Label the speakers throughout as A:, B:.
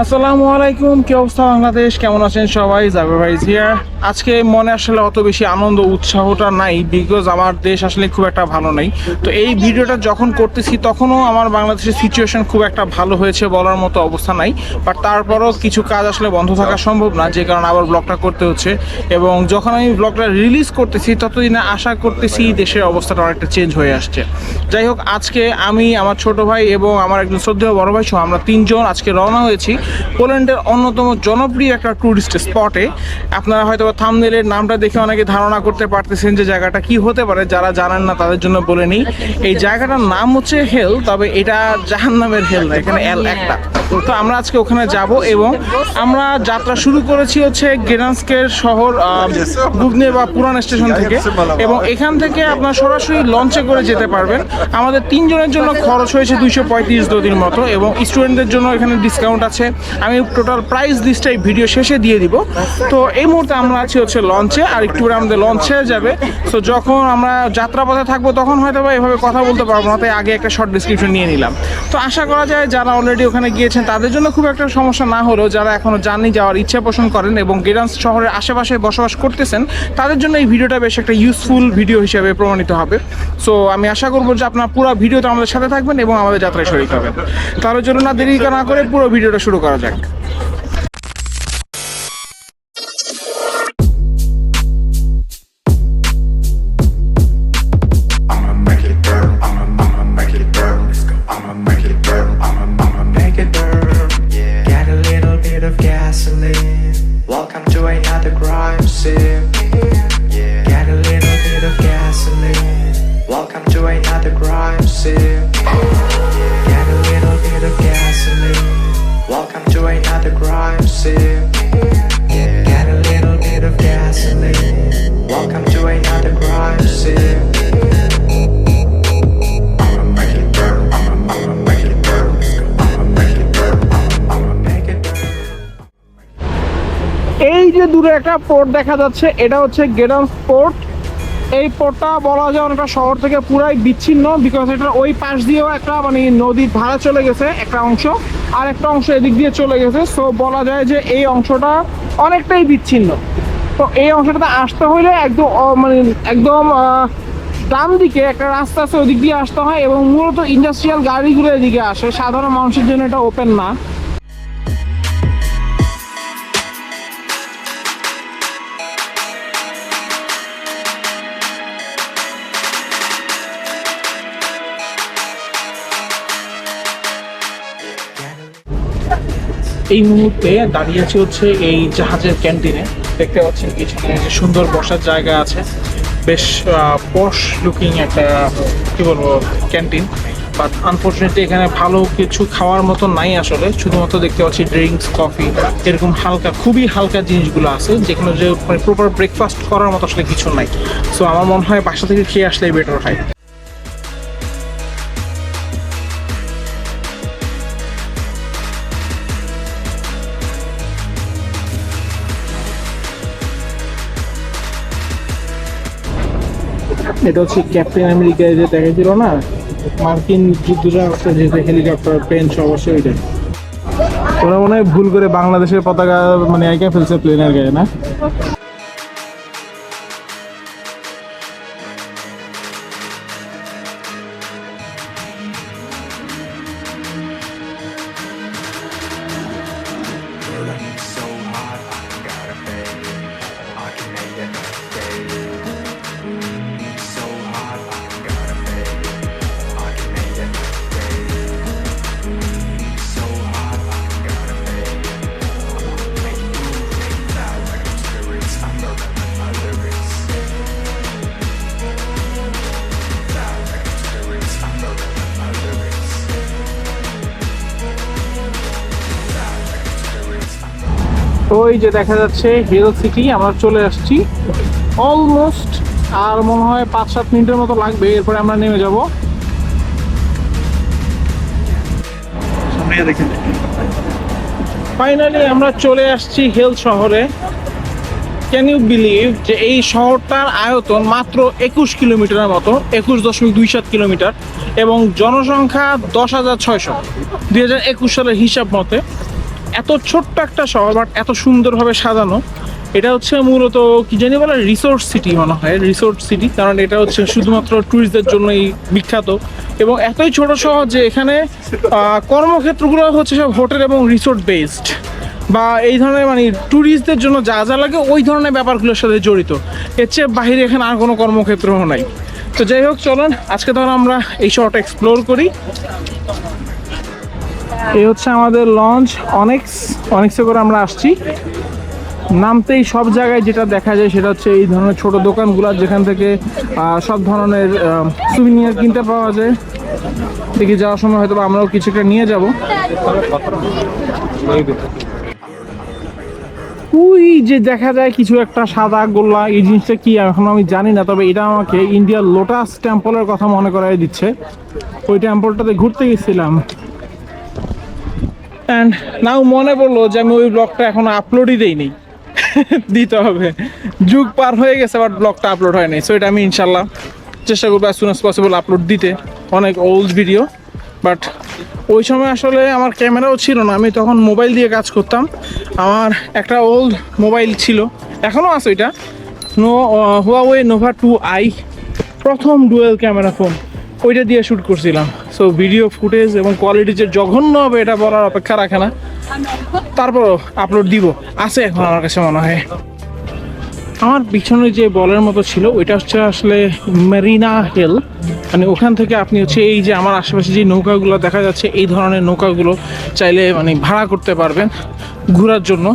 A: আসসালামু আলাইকুম, কি অবস্থা বাংলাদেশ? কেমন আছেন সবাই? জাবের ভাই হিয়ার আজকে মনে আসলে অত বেশি আনন্দ, উৎসাহটা নাই বিকজ আমার দেশ আসলে খুব একটা ভালো নেই। তো এই ভিডিওটা যখন করতেছি, তখনও আমার বাংলাদেশের সিচুয়েশন খুব একটা ভালো হয়েছে বলার মতো অবস্থা নাই। বাট তারপরও কিছু কাজ আসলে বন্ধ থাকা সম্ভব না, যে কারণে আবার ব্লগটা করতে হচ্ছে। এবং যখন আমি ব্লগটা রিলিজ করতেছি, ততদিনে আশা করতেছি দেশের অবস্থাটা অনেকটা চেঞ্জ হয়ে আসছে। যাই হোক, আজকে আমি, আমার ছোট ভাই এবং আমার একজন শ্রদ্ধেয় বড় ভাই সহ আমরা তিনজন আজকে রওনা হয়েছি। পোল্যান্ডের অন্যতম জনপ্রিয় একটা ট্যুরিস্ট স্পটে আপনারা হয়তো থামনেলের নামটা দেখে অনেকে ধারণা করতে পারতেছেন যে জায়গাটা কি হতে পারে, যারা জানেন না তাদের জন্য বলে নিই। এই জায়গাটার নাম হচ্ছে হেল তবে এটা জাহান নামের হেল না, এখানে এল একটা। তো আমরা আজকে ওখানে যাব এবং আমরা যাত্রা শুরু করেছি হচ্ছে গেরান্সকের শহর গুগনে বা পুরান স্টেশন থেকে। এবং এখান থেকে আপনার সরাসরি লঞ্চে করে যেতে পারবেন। আমাদের তিনজনের জন্য খরচ হয়েছে দুইশো পঁয়ত্রিশ দদির মতো এবং স্টুডেন্টদের জন্য এখানে ডিসকাউন্ট আছে। আমি টোটাল প্রাইস লিস্টটা এই ভিডিও শেষে দিয়ে দিব। তো এই মুহূর্তে আমরা আছি হচ্ছে লঞ্চে আর একটু আমাদের লঞ্চ ছেড়ে যাবে। তো যখন আমরা যাত্রাপথে থাকব, তখন হয়তো বা এভাবে কথা বলতে পারব না, তাই আগে একটা শর্ট ডিসক্রিপশন নিয়ে নিলাম। তো আশা করা যায় যারা অলরেডি ওখানে গিয়েছেন, তাদের জন্য খুব একটা সমস্যা না হলেও যারা এখনও জার্নি যাওয়ার ইচ্ছা পোষণ করেন এবং গেরান্স শহরের আশেপাশে বসবাস করতেছেন, তাদের জন্য এই ভিডিওটা বেশ একটা ইউজফুল ভিডিও হিসেবে প্রমাণিত হবে। সো আমি আশা করব যে আপনার পুরো ভিডিওতে আমাদের সাথে থাকবেন এবং আমাদের যাত্রায় শরীর হবেন। তার জন্য না দেরি না করে পুরো ভিডিওটা শুরু করা যাক। পোর্ট দেখা যাচ্ছে, এটা হচ্ছে গেরান্স পোর্ট এই পোর্টটা বলা যায় অনেকটা শহর থেকে পুরাই বিচ্ছিন্ন বিকজ এটা ওই পাশ দিয়েও একটা মানে নদীর ধারা চলে গেছে, একটা অংশ। আর একটা অংশ এদিক দিয়ে চলে গেছে সো বলা যায় যে এই অংশটা অনেকটাই বিচ্ছিন্ন। তো এই অংশটাতে আসতে হইলে একদম মানে একদম ডান দিকে একটা রাস্তা আছে, ওদিক দিয়ে আসতে হয় এবং মূলত ইন্ডাস্ট্রিয়াল গাড়িগুলো এদিকে আসে। সাধারণ মানুষের জন্য এটা ওপেন না। এই মুহূর্তে দাঁড়িয়ে আছি হচ্ছে এই জাহাজের ক্যান্টিনে। দেখতে পাচ্ছেন পিছনে সুন্দর বসার জায়গা আছে। বেশ পশ লুকিং একটা, কি বলব, ক্যান্টিন। বাট আনফর্চুনেটলি এখানে ভালো কিছু খাওয়ার মতো নাই আসলে। শুধুমাত্র দেখতে পাচ্ছি ড্রিঙ্কস কফি এরকম হালকা, খুবই হালকা জিনিসগুলো আছে, যেখানে যে মানে প্রপার ব্রেকফাস্ট করার মতো আসলে কিছু নাই। সো আমার মনে হয় বাসা থেকে খেয়ে আসলেই বেটার হয়। এটা হচ্ছে ক্যাপ্টেন আমেরিকায় যে দেখেছিল না, মার্কিন যুদ্ধজাহাজটা যে হেলিকপ্টার প্লেন সব অবশ্যই ওইটা। ওরা মনে হয় ভুল করে বাংলাদেশের পতাকা মানে এঁকে ফেলছে প্লেনের গায়ে, না? ওই যে দেখা যাচ্ছে হিল সিটি আমরা চলে আসছি। অলমোস্ট আর মনে হয় পাঁচ সাত মিনিটের মতো লাগবে, এরপরে আমরা নেমে যাব। ফাইনালি আমরা চলে আসছি হেল শহরে। ক্যান ইউ বিলিভ যে এই শহরটার আয়তন মাত্র একুশ কিলোমিটারের মতো, একুশ দশমিক দুই সাত কিলোমিটার, এবং জনসংখ্যা দশ হাজার ছয়শো। দুই হাজার একুশ সালের হিসাব মতে এত ছোট্ট একটা শহর বাট এত সুন্দরভাবে সাজানো। এটা হচ্ছে মূলত, কি জানি বলে রিসোর্ট সিটি মনে হয় রিসোর্ট সিটি কারণ এটা হচ্ছে শুধুমাত্র ট্যুরিস্টদের জন্যই বিখ্যাত। এবং এতই ছোট শহর যে এখানে কর্মক্ষেত্রগুলো হচ্ছে সব হোটেল এবং রিসোর্ট বেসড বা এই ধরনের মানে ট্যুরিস্টদের জন্য যা যা লাগে, ওই ধরনের ব্যাপারগুলোর সাথে জড়িত। এর চেয়ে বাইরে এখানে আর কোনো কর্মক্ষেত্রও নাই। তো যাই হোক, চলুন, আজকে ধরো আমরা এই শহরটা এক্সপ্লোর করি। এই হচ্ছে আমাদের লঞ্চ, অনেক্স, অনেক্সে করে আমরা আসছি। নামতেই সব জায়গায় যেটা দেখা যায় সেটা হচ্ছে এই ধরনের ছোট দোকানগুলো যেখান থেকে সব ধরনের সুবিনিয়ার কিনতে পাওয়া যায়। দেখি যাওয়ার সময় হয়তো আমরাও কিছু একটা নিয়ে যাব। ওই যে দেখা যায় কিছু একটা সাদা গোল্লা, এই জিনিসটা কি এখন আমি জানি না, তবে এটা আমাকে ইন্ডিয়ার লোটাস টেম্পলের কথা মনে করাই দিচ্ছে। ওই টেম্পলটাতে ঘুরতে গেছিলাম। অ্যান্ড নাও মনে পড়ল যে আমি ওই ব্লগটা এখন আপলোডই দেইনি। দিতে হবে। যুগ পার হয়ে গেছে বাট ব্লগটা আপলোড হয়নি। সো এটা আমি ইনশাল্লাহ চেষ্টা করব as soon as possible upload দিতে। অনেক ওল্ড ভিডিও বাট ওই সময় আসলে আমার ক্যামেরাও ছিল না। আমি তখন মোবাইল দিয়ে কাজ করতাম। আমার একটা ওল্ড মোবাইল ছিল। এখনও আছে ওইটা। No Huawei Nova two I প্রথম ডুয়েল ক্যামেরা ফোন ওইটা দিয়ে শ্যুট করছিলাম। সো ভিডিও ফুটেজ এবং কোয়ালিটি যে জঘন্য হবে, এটা বলার অপেক্ষা রাখে না। তারপরও আপলোড দিব। আছে এখন আমার কাছে মনে হয়। আমার পিছনে যে বলের মতো ছিল, ওইটা হচ্ছে আসলে মেরিনা হিল মানে ওখান থেকে আপনি হচ্ছে এই যে আমার আশেপাশে যে নৌকাগুলো দেখা যাচ্ছে, এই ধরনের নৌকাগুলো চাইলে মানে ভাড়া করতে পারবেন ঘোরার জন্য।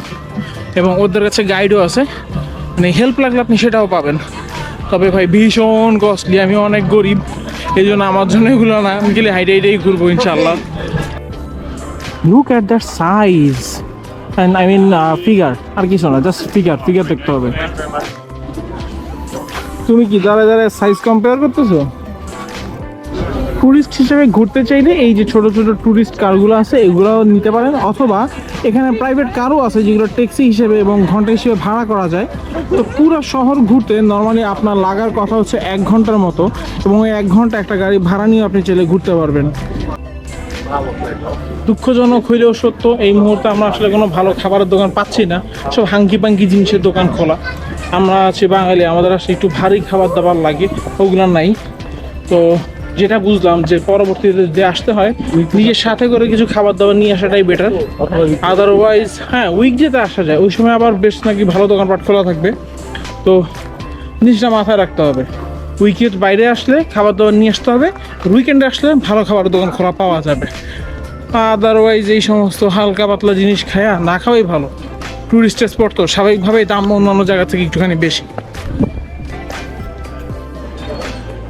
A: এবং ওদের কাছে গাইডও আছে। মানে হেল্প লাগলে আপনি সেটাও পাবেন। তবে ভাই, ভীষণ কস্টলি আমি অনেক গরিব। এই জন্য আমার জন্য এগুলো না। আমি গেলে হাইডে হাইডেই ঘুরবো ইনশাল্লাহ look at that size and I mean figure আর কিছু না জাস্ট ফিগার ফিগার দেখতে হবে। তুমি কি দাঁড়ায় দাঁড়ায় সাইজ কম্পেয়ার করতেছো? ট্যুরিস্ট হিসেবে ঘুরতে চাইলে এই যে ছোট ছোট ট্যুরিস্ট কারগুলো আছে এগুলো নিতে পারেন। অথবা এখানে প্রাইভেট কারও আছে যেগুলো ট্যাক্সি হিসেবে এবং ঘণ্টা হিসেবে ভাড়া করা যায়। তো পুরো শহর ঘুরতে নর্মালি আপনার লাগার কথা হচ্ছে এক ঘণ্টার মতো এবং এক ঘণ্টা একটা গাড়ি ভাড়া নিয়ে আপনি চাইলে ঘুরতে পারবেন। দুঃখজনক হইলেও সত্য, এই মুহূর্তে আমরা আসলে কোনো ভালো খাবারের দোকান পাচ্ছি না। সব হাঙ্কি পাঙ্কি জিনিসের দোকান খোলা। আমরা আছি বাঙালি, আমাদের আসলে একটু ভারী খাবার দাবার লাগে, ওগুলো নাই। তো যেটা বুঝলাম যে পরবর্তীতে যে আসতে হয়, নিজের সাথে করে কিছু খাবার দাবার নিয়ে আসাটাই বেটার আদারওয়াইজ হ্যাঁ উইকডেতে আসা যায়, ওই সময় আবার বেশ নাকি ভালো দোকানপাট খোলা থাকবে। তো জিনিসটা মাথায় রাখতে হবে। উইকেট বাইরে আসলে খাবার দাবার নিয়ে আসতে হবে উইকেন্ডে আসলে ভালো খাবার দোকান খোলা পাওয়া যাবে। আদারওয়াইজ এই সমস্ত হালকা পাতলা জিনিস খায়া না খাওয়াই ভালো। টুরিস্ট স্পট তো স্বাভাবিকভাবেই দাম অন্যান্য জায়গা থেকে একটুখানি বেশি।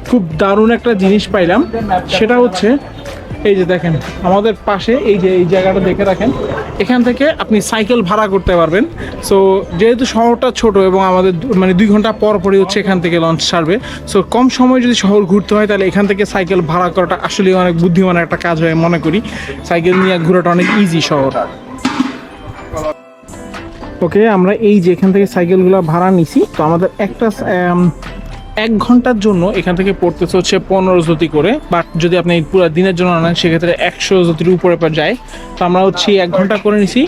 A: খুব দারুণ একটা জিনিস পাইলাম। সেটা হচ্ছে, এই যে দেখেন, আমাদের পাশে এই যে, এই জায়গাটা দেখে রাখেন, এখান থেকে আপনি সাইকেল ভাড়া করতে পারবেন। সো যেহেতু শহরটা ছোট এবং আমাদের মানে দুই ঘণ্টা পর পরই হচ্ছে এখান থেকে লঞ্চ ছাড়বে সো কম সময় যদি শহর ঘুরতে হয়, তাহলে এখান থেকে সাইকেল ভাড়া করাটা আসলে অনেক বুদ্ধিমান একটা কাজ হয় মনে করি। সাইকেল নিয়ে ঘোরাটা অনেক ইজি শহর। ওকে আমরা এই যে এখান থেকে সাইকেলগুলো ভাড়া নিছি। তো আমাদের একটা এক ঘণ্টার জন্য এখান থেকে পড়তেছে হচ্ছে পনেরো জ্যোতি করে। বাট যদি আপনি পুরো দিনের জন্য নেন সেক্ষেত্রে একশো জ্যোতির উপরে পর যায়। তো আমরা হচ্ছে এক ঘণ্টা করে নিছি।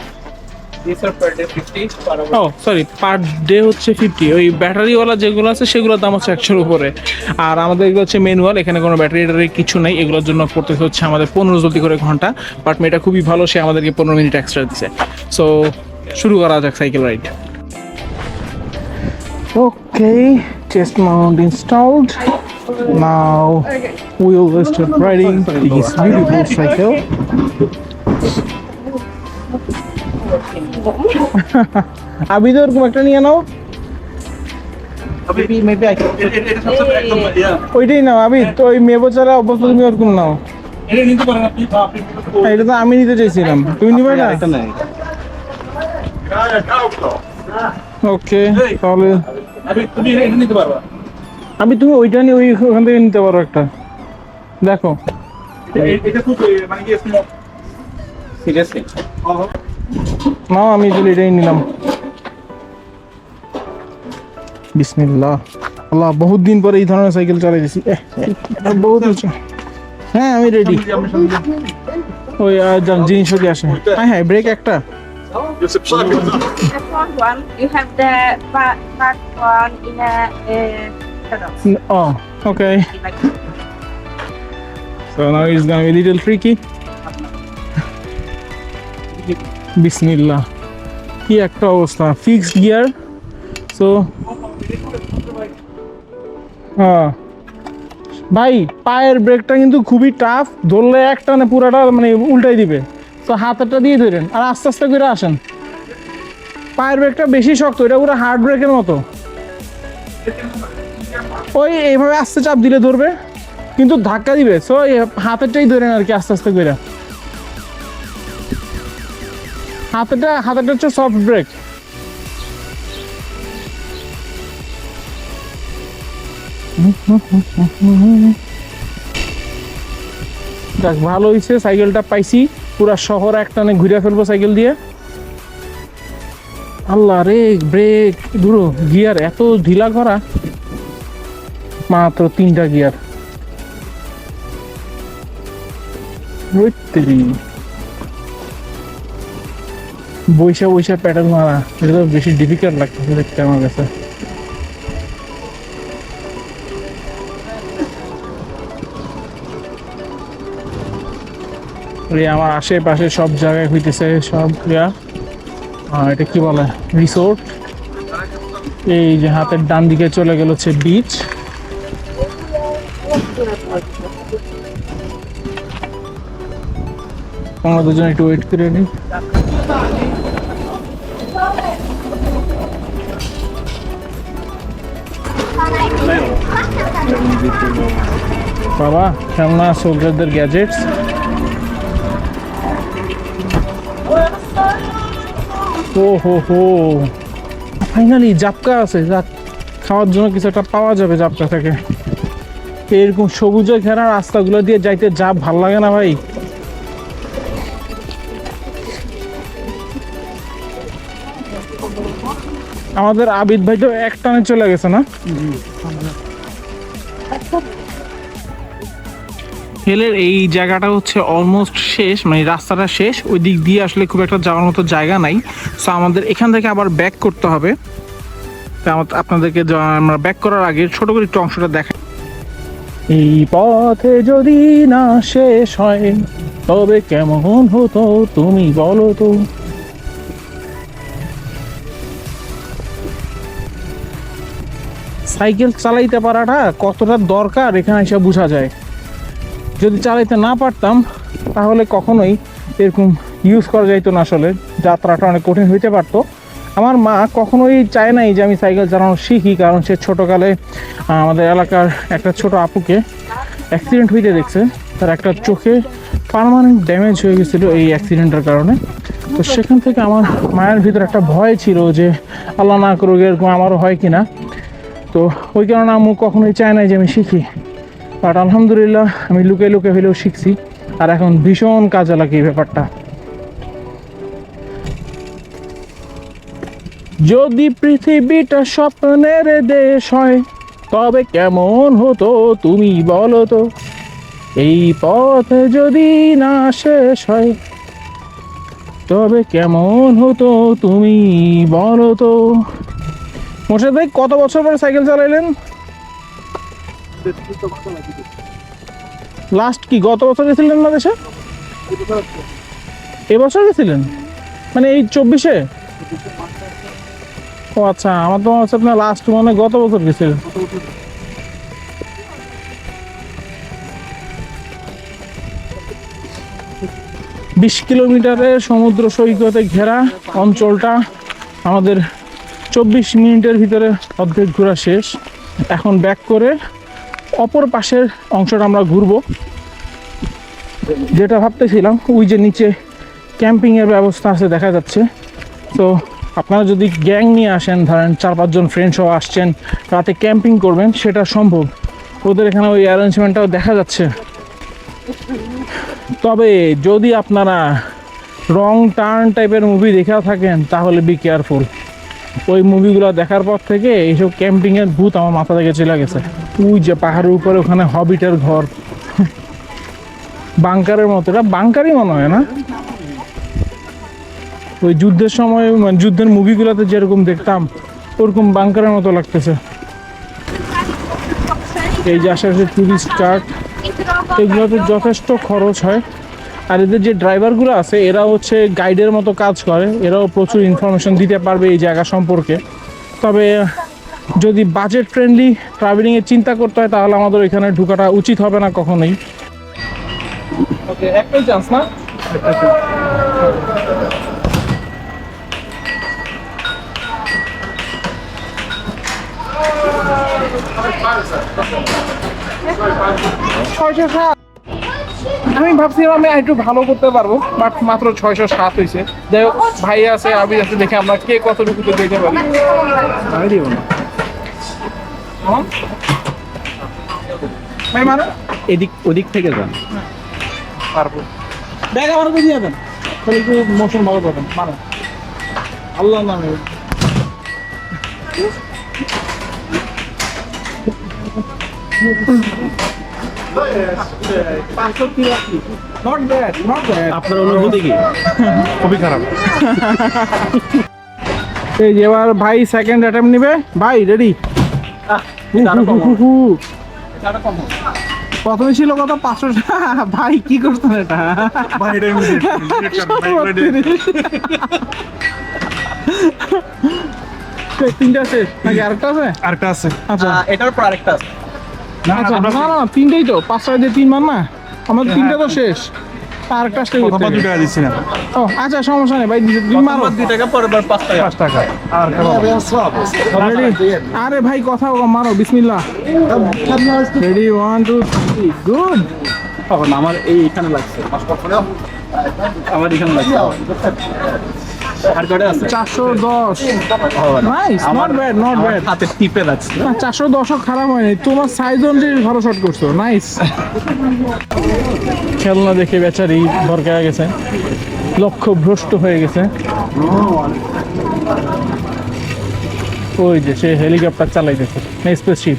A: ও সরি পার ডে হচ্ছে ফিফটি ওই ব্যাটারিওয়ালা যেগুলো আছে সেগুলোর দাম হচ্ছে একশোর উপরে। আর আমাদের এগুলো হচ্ছে ম্যানুয়াল এখানে কোনো ব্যাটারি ট্যাটারি কিছু নেই। এগুলোর জন্য পড়তেছে হচ্ছে আমাদের পনেরো জ্যোতি করে ঘণ্টা। বাট মেয়েটা খুবই ভালো সে আমাদেরকে পনেরো মিনিট এক্সট্রা দিছে। সো শুরু করা যাক cycle ride Okay, chest mount installed. Now we will start riding this beautiful cycle. আবি তো ওরকম একটা নিয়ে নাও। ওইটাই নাও আবি তো ওই মেয়ে বছরা অবস্থা তুমি ওরকম নাও। হ্যাঁ, এটা তো আমি নিতে চাইছিলাম। তুমি নিবে না? ওকে তাহলে আমি তুমি ওইটা নিয়ে ওই ওখান থেকে নিতে পারো একটা। দেখো। নাও আমি চলে এটাই নিলাম। বিসমিল্লাহ। আল্লাহ বহুত দিন পরে এই ধরনের সাইকেল চালাই দিছি। বহুত হ্যাঁ আমি রেডি ওই আর যান, জিনিসও কি আসে? হ্যাঁ হ্যাঁ ব্রেক একটা।
B: The front one, you have the back, back one in a uh.
A: Oh, okay.
B: Like
A: So now it's gonna be a little tricky. বিসমিল্লাহ কি একটা অবস্থা ফিক্সড গিয়ার সো হ্যাঁ ভাই পায়ের ব্রেকটা কিন্তু খুবই টাফ ধরলে একটানে পুরাটা মানে উল্টাই দিবে তো হাতেরটা দিয়ে ধরেন। আর আস্তে আস্তে করে আসেন। পায়ের ব্রেকটা বেশি শক্ত, এটা পুরো হার্ড ব্রেকের মতো। ওই এইভাবে আস্তে চাপ দিলে ধরবে, কিন্তু ধাক্কা দিবে। সো হাতেরটাই ধরেন আর কি আস্তে আস্তে করে। হাতেরটা হাতেরটা হচ্ছে সফট ব্রেক যাক, ভালো হয়েছে সাইকেলটা পাইছি। পুরা শহর একটানে ঘুরে ফেলব সাইকেল দিয়ে। আল্লাহ রে, ব্রেক। দূরো, গিয়ার, এত ঢিলা করা মাত্র তিনটা গিয়ার। বৈশা বৈশা প্যাটার্ন মারা। এটা বেশি ডিফিকাল্ট লাগতেছে দেখতে আমার কাছে। এই আমার আশেপাশে সব জায়গায় হইতেছে সব আহ, এটা কি বলে? রিসোর্ট এই যে হাতের ডান দিকে চলে গেল হচ্ছে বিচ আমরা দুজন একটু ওয়েট করে নিই বাবা খেলনা সোলজারদের গ্যাজেটস ও হো হো। ফাইনালি জাপকা আছে। যাক, খাওয়ার জন্য কিছু একটা পাওয়া যাবে জাপকা থেকে। এরকম সবুজে ঘেরা রাস্তাগুলো দিয়ে যাইতে জাপ ভালো লাগে না ভাই। আমাদের আবিদ ভাই তো এক টানে চলে গেছে না? হেলের এই জায়গাটা হচ্ছে অলমোস্ট শেষ মানে রাস্তাটা শেষ। ওই দিক দিয়ে আসলে খুব একটা যাওয়ার মতো জায়গা নাই। সো আমাদের এখান থেকে আবার ব্যাক করতে হবে। আপনাদেরকে আমরা ব্যাক করার আগে ছোট করে একটু অংশটা দেখা এই পথে যদি না শেষ হয়, তবে কেমন হতো তুমি বলো তো? সাইকেল চালাইতে পারাটা কতটা দরকার এখানে এসে বোঝা যায়। যদি চালাইতে না পারতাম, তাহলে কখনোই এরকম ইউজ করা যাইতো না আসলে। যাত্রাটা অনেক কঠিন হইতে পারতো। আমার মা কখনোই চায় নাই যে আমি সাইকেল চালানো শিখি, কারণ সে ছোটোকালে আমাদের এলাকার একটা ছোট আপুকে অ্যাক্সিডেন্ট হইতে দেখছে। তার একটা চোখে পার্মানেন্ট ড্যামেজ হয়ে গেছিল এই অ্যাক্সিডেন্টের কারণে। তো সেখান থেকে আমার মায়ের ভিতরে একটা ভয় ছিল যে, আল্লাহ না করুক এরকম আমারও হয় কি না তো ওই কারণে আম্মু কখনোই চায় নাই যে আমি শিখি। বাট আলহামদুলিল্লাহ, আমি লুকে লুকে হলেও শিখছি, আর এখন ভীষণ কাজে লাগে এই ব্যাপারটা। যদি পৃথিবীটা স্বপ্নের দেশ হয়, তবে কেমন হতো তুমি বলো তো? এই পথে যদি না শেষ হয়, তবে কেমন হতো তুমি বলো তো? মোর্শেদ ভাই, কত বছর পরে সাইকেল চালাইলেন? লাস্ট কি, গত বছর গেছিলেন না দেশে এবছর গেছিলেন? মানে এই চব্বিশে? ও আচ্ছা আমার তো হচ্ছে আপনার লাস্ট মানে গত বছর গেছিলেন। বিশ কিলোমিটারের সমুদ্র সৈকতে ঘেরা অঞ্চলটা আমাদের চব্বিশ মিনিটের ভিতরে অর্ধেক ঘোরা শেষ। এখন ব্যাক করে অপর পাশের অংশটা আমরা ঘুরবো। যেটা ভাবতেছিলাম, ওই যে নিচে ক্যাম্পিংয়ের ব্যবস্থা আছে দেখা যাচ্ছে। তো আপনারা যদি গ্যাং নিয়ে আসেন, ধরেন চার পাঁচজন ফ্রেন্ড সহ আসছেন, রাতে ক্যাম্পিং করবেন, সেটা সম্ভব। ওদের এখানে ওই অ্যারেঞ্জমেন্টটাও দেখা যাচ্ছে। তবে যদি আপনারা রং টার্ন টাইপের মুভি দেখা থাকেন, তাহলে বি কেয়ারফুল ওই মুভিগুলো দেখার পর থেকে এইসব ক্যাম্পিংয়ের ভূত আমার মাথা থেকে চলে গেছে। ওই যে পাহাড়ের উপরে ওখানে হবিটার ঘর। বাংকারের মতো, এটা বাংকারই মনে হয় না? ওই যুদ্ধের সময় মানে যুদ্ধের মুভিগুলোতে যেরকম দেখতাম, ওরকম বাংকারের মতো লাগতেছে। এই যে আশেপাশে টুরিস্ট কার্ট এগুলোতে যথেষ্ট খরচ হয়। আর এদের যে ড্রাইভারগুলো আছে, এরা হচ্ছে গাইডের মতো কাজ করে। এরাও প্রচুর ইনফরমেশন দিতে পারবে এই জায়গা সম্পর্কে। তবে যদি বাজেট ফ্রেন্ডলি ট্রাভেলিংয়ের চিন্তা করতে হয় তাহলে আমাদের এখানে ঢোকাটা উচিত হবে না কখনোই। ওকে একটাই চান্স না? ছয়শো সাত। আমি ভাবছিলাম আমি একটু ভালো করতে পারব বাট মাত্র ছয়শো সাত হয়েছে যাই হোক ভাই আছে আমি আছে দেখে আমরা কে কতটুকু তো দিতে পারি? ভাই মানো
C: এদিক ওদিক থেকে যান।
A: পারব। ব্যাগ আমার কাছে দিয়ে তাহলে একটু মোশন ভালো পাবেন। মানো আল্লাহ নামে। নট ব্যাড নট ব্যাড
C: আপনার অনুভূতি কি?
A: খুবই খারাপ। এই এবার ভাই সেকেন্ড অ্যাটেম্প নিবে। ভাই রেডি প্রথমে ছিল কত? পাঁচশো ভাই কি করছেন এটা? তিনটা আছে? নাকি আরেকটা আছে?
C: আরেকটা আছে।
A: আচ্ছা।
C: এটার পর আরেকটা আছে।
A: আচ্ছা না না না, তিনটেই তো। পাঁচ ছয় দিয়ে তিন মান না? আমার তিনটা তো শেষ। আরেকটা আসলে
C: প্রথমবার দুই টাকা দিচ্ছি না।
A: ও আচ্ছা সমস্যা নেই ভাই দুই মারো।
C: দুই টাকা পরের বার পাঁচ টাকা। পাঁচ টাকা। আর
A: আরে ভাই কথা মারো বিসমিল্লাহ। Ready one two three good
C: তখন আমার এইখানে লাগছে। আমার এখানে লাগছে। আর
A: চারশো দশ। Nice not bad not bad
C: হাতে টিপে
A: চারশো দশও খারাপ হয়নি। তোমার সাইজ অনুযায়ী ভালো শট করছ। নাইস খেলনা দেখে বেচারি দরকার গেছে। লক্ষ্য ভ্রষ্ট হয়ে গেছে। ওই যে সে হেলিকপ্টার চালাইতেছে। স্পেসশিপ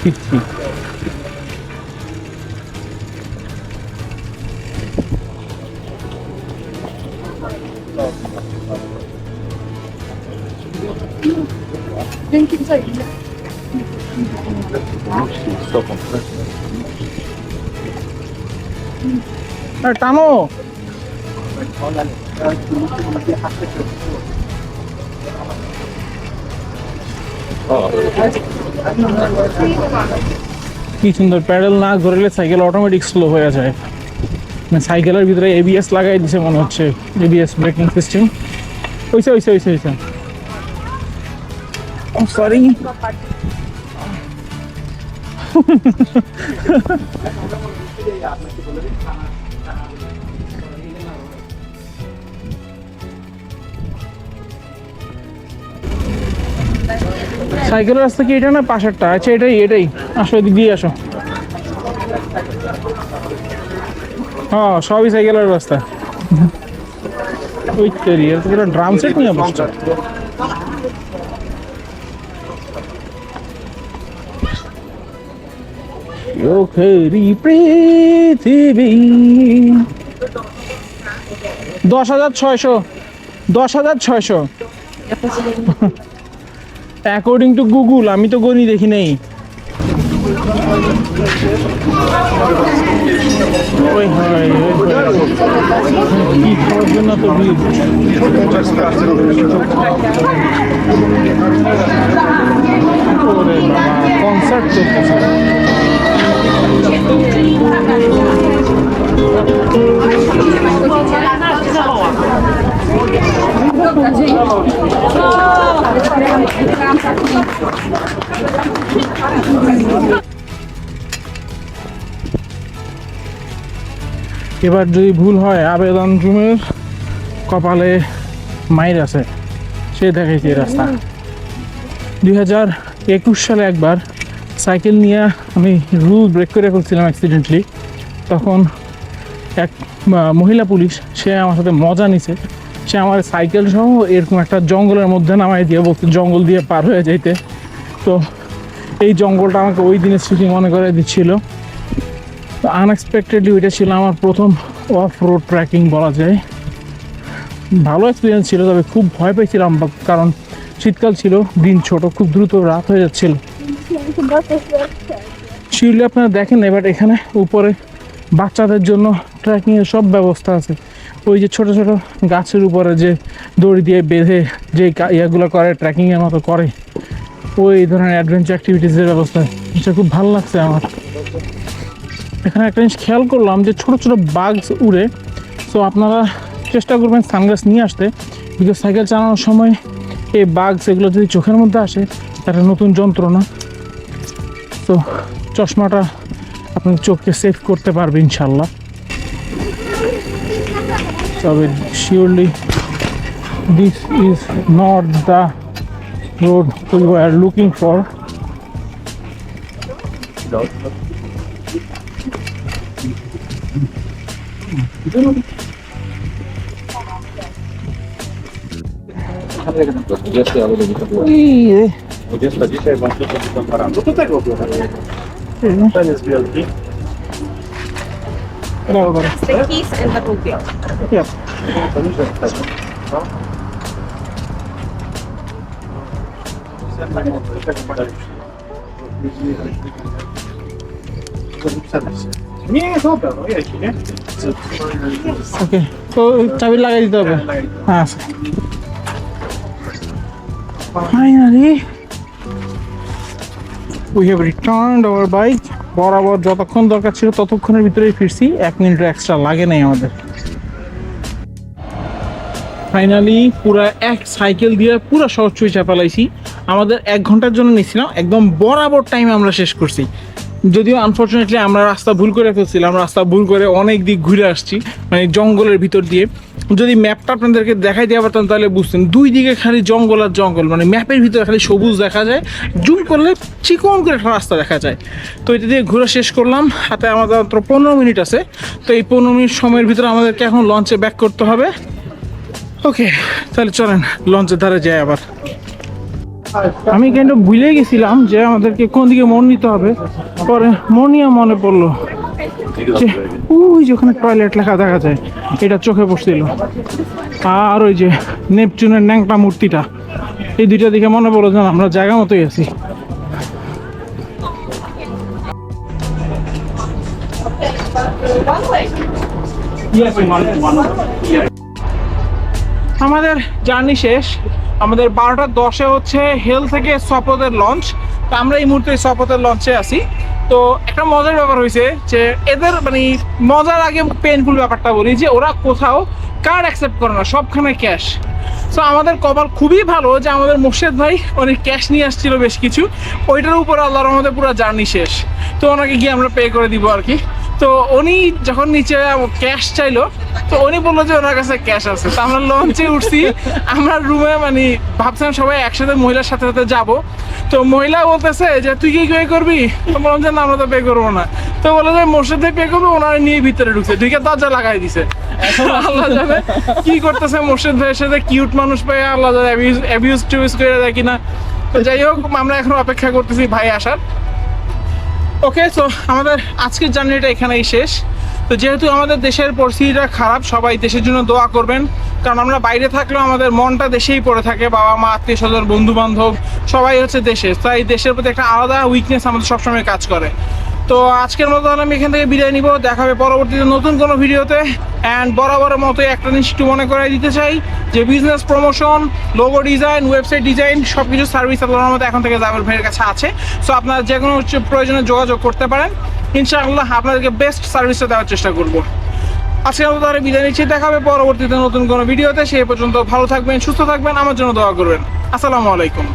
A: ফিরছি আরে টানো কি সুন্দর প্যাডেল না ঘুরলে সাইকেল অটোমেটিক স্লো হয়ে যায়। মানে সাইকেলের ভিতরে এবিএস লাগাই দিছে মনে হচ্ছে এবিএস ব্রেকিং সিস্টেম ওইসে ওইসে ওইসে ওইসে সরি সাইকেলের রাস্তা কি এটা না পাশেরটা? আচ্ছা এটাই এটাই। আসো, এদিক দিয়ে আসো। হ্যাঁ সবই সাইকেলের রাস্তা। ওই তেরি ড্রাম সেট নিয়ে দশ হাজার ছয়শো, দশ হাজার ছয়শো। অ্যাকর্ডিং টু গুগল আমি তো গণি দেখি নেই। কনসার্ট এবার যদি ভুল হয়, আবেদন রুমের কপালে মাইর আছে। সে দেখাইছে রাস্তা। দুই হাজার একুশ সালে একবার সাইকেল নিয়ে আমি রুল ব্রেক করে ফেলছিলাম অ্যাক্সিডেন্টলি তখন এক মহিলা পুলিশ, সে আমার সাথে মজা নিছে। সে আমার সাইকেল সহ এরকম একটা জঙ্গলের মধ্যে নামাই দিয়ে বলতে জঙ্গল দিয়ে পার হয়ে যাইতে। তো এই জঙ্গলটা আমাকে ওই দিনের স্মৃতি মনে করে দিচ্ছিল। তো আনএক্সপেক্টেডলি ওইটা ছিল আমার প্রথম অফ রোড ট্রেকিং বলা যায়। ভালো এক্সপিরিয়েন্স ছিল, তবে খুব ভয় পেয়েছিলাম কারণ শীতকাল ছিল, দিন ছোট, খুব দ্রুত রাত হয়ে যাচ্ছিল। শিউলি আপনারা দেখেন এবার এখানে উপরে বাচ্চাদের জন্য ট্রেকিংয়ের সব ব্যবস্থা আছে। ওই যে ছোট ছোট গাছের উপরে যে দড়ি দিয়ে বেঁধে যে ইয়েগুলো করে ট্রেকিংয়ের মতো করে, ওই ধরনের অ্যাডভেঞ্চার অ্যাক্টিভিটিসের ব্যবস্থা। এটা খুব ভালো লাগছে আমার। এখানে একটা জিনিস খেয়াল করলাম যে ছোট ছোট বাঘ উড়ে সো আপনারা চেষ্টা করবেন সানগ্লাস নিয়ে আসতে বিকজ সাইকেল চালানোর সময় এই বাঘ সেগুলো যদি চোখের মধ্যে আসে একটা নতুন যন্ত্রণা তো চশমাটা আপনার চোখকে সেভ করতে পারবে ইনশাল্লাহ so will surely this is not the road we were looking for
C: Jest to. Do tego Ten jest wielki.
A: We are looking for
B: The keys and the cookie.
A: Okay তো চাবি লাগাই দিতে হবে হ্যাঁ finally we have returned our bike বরাবর যতক্ষণ দরকার ছিল ততক্ষণের ভিতরে ফিরছি। এক মিনিট এক্সট্রা লাগে নাই আমাদের। ফাইনালি পুরা এক সাইকেল দিয়ে পুরো সহজ চুই চাপালাইছি। আমাদের এক ঘণ্টার জন্য নিয়েছিলাম। একদম বরাবর টাইম আমরা শেষ করছি। যদিও আনফর্চুনেটলি আমরা রাস্তা ভুল করে ফেলছিলাম রাস্তা ভুল করে অনেক দিক ঘুরে আসছি মানে জঙ্গলের ভিতর দিয়ে। যদি ম্যাপটা আপনাদেরকে দেখাই দেওয়া পারতাম তাহলে বুঝতেন, দুই দিকে খালি জঙ্গল আর জঙ্গল মানে ম্যাপের ভিতরে খালি সবুজ দেখা যায়, জুম করলে চিকন করে একটা রাস্তা দেখা যায়। তো এটা দিয়ে ঘুরে শেষ করলাম, হাতে আমাদের মাত্র পনেরো মিনিট আছে। তো এই পনেরো মিনিট সময়ের ভিতরে আমাদেরকে এখন লঞ্চে ব্যাক করতে হবে। ওকে তাহলে চলেন লঞ্চের ধারে যাই আবার। আমি কিন্তু ভুলে গেছিলাম যে আমাদেরকে কোন দিকে মন নিতে হবে। পরে মন নিয়ে মনে পড়ল যে ওই যে ওখানে টয়লেট লেখা দেখা যায়, এটা চোখে পড়ছিল। আর ওই যে নেপচুনের ন্যাংটা মূর্তিটা, এই দুইটা দিকে মনে পড়ল যে আমরা জায়গা মতোই আছি। আমাদের জার্নি শেষ। আমাদের বারোটা দশে হচ্ছে হেল থেকে সপদের লঞ্চ তো আমরা এই মুহূর্তে সপদের লঞ্চে আছি। তো একটা মজার ব্যাপার হয়েছে যে এদের মানে মজার আগে পেনফুল ব্যাপারটা বলি যে ওরা কোথাও কার্ড অ্যাকসেপ্ট করে না, সবখানে ক্যাশ সো আমাদের কপাল খুবই ভালো যে আমাদের মোর্শেদ ভাই অনেক ক্যাশ নিয়ে আসছিল বেশ কিছু। ওইটার উপর আল্লাহর আমাদের পুরো জার্নি শেষ। তো ওনাকে গিয়ে আমরা পে করে দিব আর কি। তো উনি যখন নিচে ক্যাশ চাইলো, তো উনি বলল যে ওনার কাছে ক্যাশ আছে। তো আমরা লঞ্চে উঠছি। আমরা রুমে মানে ভাবছিলাম সবাই একসাথে মহিলার সাথে সাথে যাব। তো মহিলা বলতেছে যে, তুই কি পে করবি? তো বললাম যে আমরা তো পে করব না। তো বলে যে, মোর্শেদে পে করব, ওনারা নিয়ে ভিতরে ঢুকছে। ঢুকে দরজা লাগাই দিছে। আল্লাহ জানে কি করতেছে মোর্শেদ ভাইয়ের সাথে কিউট মানুষ পেয়ে আল্লাহ জানে অ্যাবিউজ টিউজ করে দেয় কিনা। তো যাই হোক, আমরা এখন অপেক্ষা করতেছি ভাই আসার। ওকে তো আমাদের আজকের জার্নিটা এখানেই শেষ। তো যেহেতু আমাদের দেশের পরিস্থিতিটা খারাপ, সবাই দেশের জন্য দোয়া করবেন। কারণ আমরা বাইরে থাকলেও আমাদের মনটা দেশেই পড়ে থাকে, বাবা মা, আত্মীয় স্বজন বন্ধু বান্ধব সবাই হচ্ছে দেশে তাই দেশের প্রতি একটা আলাদা উইকনেস আমাদের সবসময় কাজ করে। তো আজকের মতো আমি এখান থেকে বিদায় নিব। দেখা হবে পরবর্তীতে নতুন কোনো ভিডিওতে। অ্যান্ড বরাবরের মতো একটা জিনিস একটু মনে করাই দিতে চাই, যে business promotion logo design website design সব কিছু সার্ভিস আপনার মতো এখন থেকে জাবের ভাইয়ের কাছে আছে। সো আপনারা যে কোনো প্রয়োজনে যোগাযোগ করতে পারেন। ইনশাআল্লাহ আপনাদেরকে বেস্ট সার্ভিসটা দেওয়ার চেষ্টা করব। আজকের মতো তাহলে বিদায় নিচ্ছি। দেখা হবে পরবর্তীতে নতুন কোনো ভিডিওতে। সেই পর্যন্ত ভালো থাকবেন, সুস্থ থাকবেন। আমার জন্য দোয়া করবেন। আসসালামু আলাইকুম।